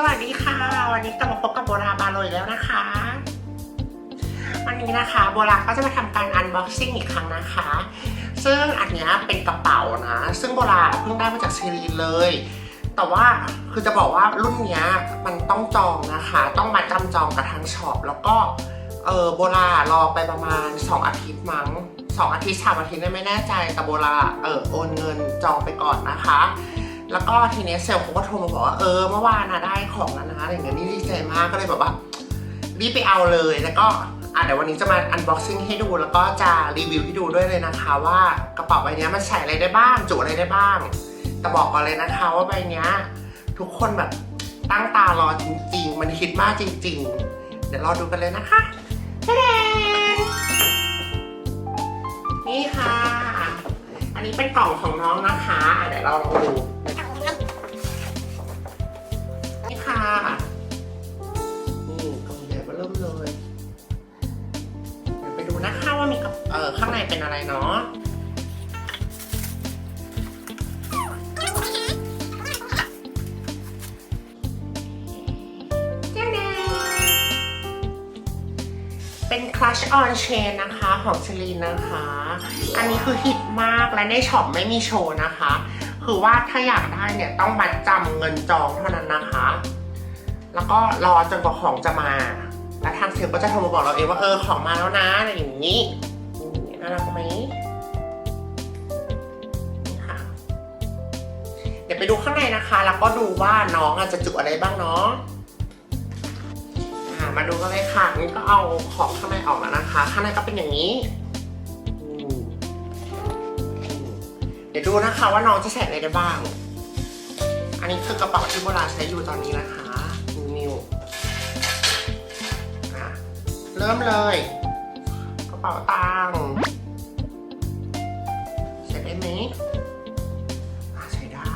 สวัสดีค่ะ วันนี้กลับมาพบกับโบราบาโรยแล้วนะคะ วันนี้นะคะโบราก็จะมาทำการอันบ็อกซิ่งอีกครั้งนะคะ ซึ่งอันนี้เป็นกระเป๋านะ ซึ่งโบราเพิ่งได้มาจากซีรีเลย แต่ว่าคือจะบอกว่ารุ่นนี้มันต้องจองนะคะ ต้องมาจำจองกับทางช็อปแล้วก็เออโบรารอไปประมาณ 2 อาทิตย์มั้งสองอาทิตย์สามอาทิตย์ไม่แน่ใจแต่โบราเออโอนเงินจองไปก่อนนะคะ แล้วก็ทีเนี้ยเซลล์เขาก็โทรมาบอกว่าเออเมื่อวานนะได้ของแล้วนะอะไรอย่างเงี้ยนี่ดีใจมากก็เลยแบบว่ารีบไปเอาเลยแล้วก็อะเดี๋ยววันนี้จะมาอันบ็อกซิ่งให้ดูแล้วก็จะรีวิวให้ดูด้วยเลยนะคะว่ากระเป๋าใบนี้มันใส่อะไรได้บ้าง จุอะไรได้บ้าง แต่บอกก่อนเลยนะคะว่าใบนี้ทุกคนแบบตั้งตารอจริง ๆ มันฮิตมากจริง ๆ เดี๋ยวรอดูกันเลยนะคะแดนนี่ค่ะ อันนี้เป็นกล่องของน้องนะคะ เดี๋ยวเราลองดู เป็นอะไรเนาะเป็น Clutch on Chain นะคะของเชลีนนะคะ อันนี้คือฮิตมากและในช็อปไม่มีโชว์นะคะ คือว่าถ้าอยากได้เนี่ยต้องมัดจำเงินจองเท่านั้นนะคะ แล้วก็รอจนกว่าของจะมา แล้วทางเซลก็จะโทรมาบอกเราเองว่าเออของมาแล้วนะอะไรอย่างนี้ น่ารักไหมค่ะ เดี๋ยวไปดูข้างในนะคะ แล้วก็ดูว่าน้องอาจจะจุอะไรบ้างเนาะมาดูกันเลยค่ะนี่ก็เอาของข้างในออกแล้วนะคะ ข้างในก็เป็นอย่างนี้เดี๋ยวดูนะคะว่าน้องจะใส่อะไรได้บ้าง อันนี้คือกระเป๋าที่โบราณใช้อยู่ตอนนี้นะคะนิวเริ่มเลย ระเป๋าตังค์ใส่ได้ไหมใส่ได้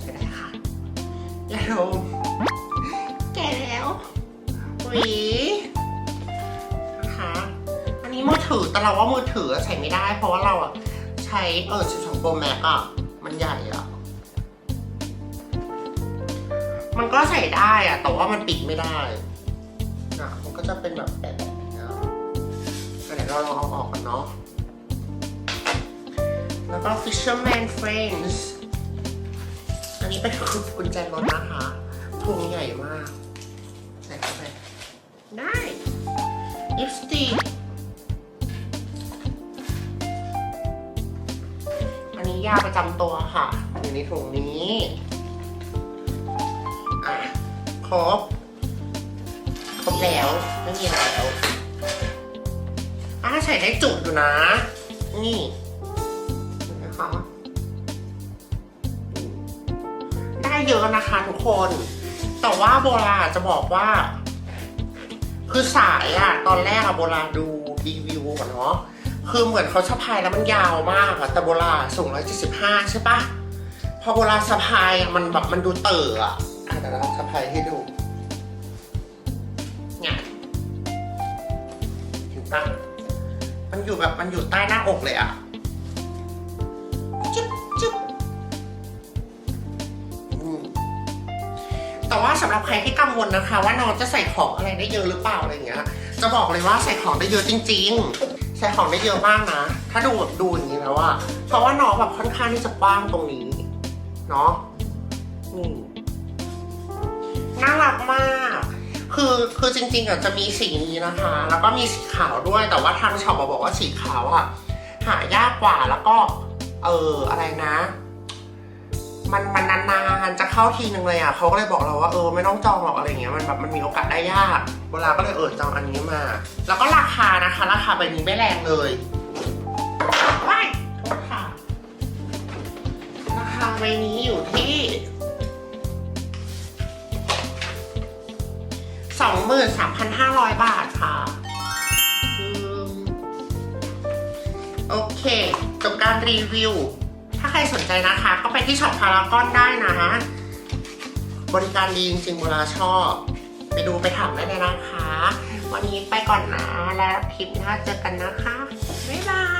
ใส่ได้ค่ะยาดมแก่แล้วหวีนะคะอันนี้มือถือแต่เราว่ามือถือใส่ไม่ได้ เพราะว่าเราอะใช้เออ12 Pro Max อะมันใหญ่อะมันก็ใส่ได้อะแต่ว่ามันปิดไม่ได้นะมันก็จะเป็นแบบแบบ เดี๋ยวเราลองเอาออกกันเนาะ แล้วก็ Fisherman Friends อันนี้เป็นกุญแจรถนะคะถุงใหญ่มากใส่เข้าไปได้ลิปสติกอันนี้ยาประจำตัวค่ะ อยู่ในถุงนี้อะครบ ครบแล้วไม่มีแล้ว อะใส่ได้จุอยู่นะ นี่นไหมคะได้เยอะนะคะทุกคน แต่ว่าโบราณจะบอกว่า คือสายอะตอนแรกอะโบราณดูรีวิวก่อนเนาะคือเหมือนเขาสะพายแล้วมันยาวมากอะแต่โบราณสูงร้อยเจ็ดสิบห้าใช่ปะพอโบราณสะพายอะมันแบบมันดูเต๋ออะอะเดี๋ยวเราสะพายให้ดูเนี่ยเห็นปะ มันอยู่แบบมันอยู่ใต้หน้าอกเลยอะจุ๊บจุ๊บแต่ว่าสำหรับใครที่กังวลนะคะ ว่าน้องจะใส่ของอะไรได้เยอะหรือเปล่าอะไรเงี้ย จะบอกเลยว่าใส่ของได้เยอะจริง ๆ ใส่ของได้เยอะมากนะ ถ้าดูแบบดูอย่างนี้แล้วอะเพราะว่าน้องแบบค่อนข้างที่จะกว้างตรงนี้เนาะนี่น่ารักมาก คือคือจริงๆอะจะมีสีนี้นะคะ แล้วก็มีสีขาวด้วยแต่ว่าทางช็อปมาบอกว่าสีขาวอะหายากกว่าแล้วก็เอออะไรนะ มันมันนานๆจะเข้าทีนึงเลยอะเขาก็เลยบอกเราว่าเออไม่ต้องจองหรอกอะไรเงี้ยมันแบบมันมีโอกาสได้ยาก เวลาก็เลยเออจองอันนี้มา แล้วก็ราคานะคะ ราคาใบนี้ไม่แรงเลยไม่โทษค่ะราคาใบนี้ อยู่ที่สองหมื่นสามพันห้าร้อยบาทค่ะ โอเค จบการรีวิว ถ้าใครสนใจนะคะ ก็ไปที่ช็อปพารากอนได้นะ บริการดีจริงๆเวลาชอบ ไปดูไปถามได้เลยนะคะ วันนี้ไปก่อนนะ แล้วคลิปหน้าเจอกันนะคะ บ๊ายบาย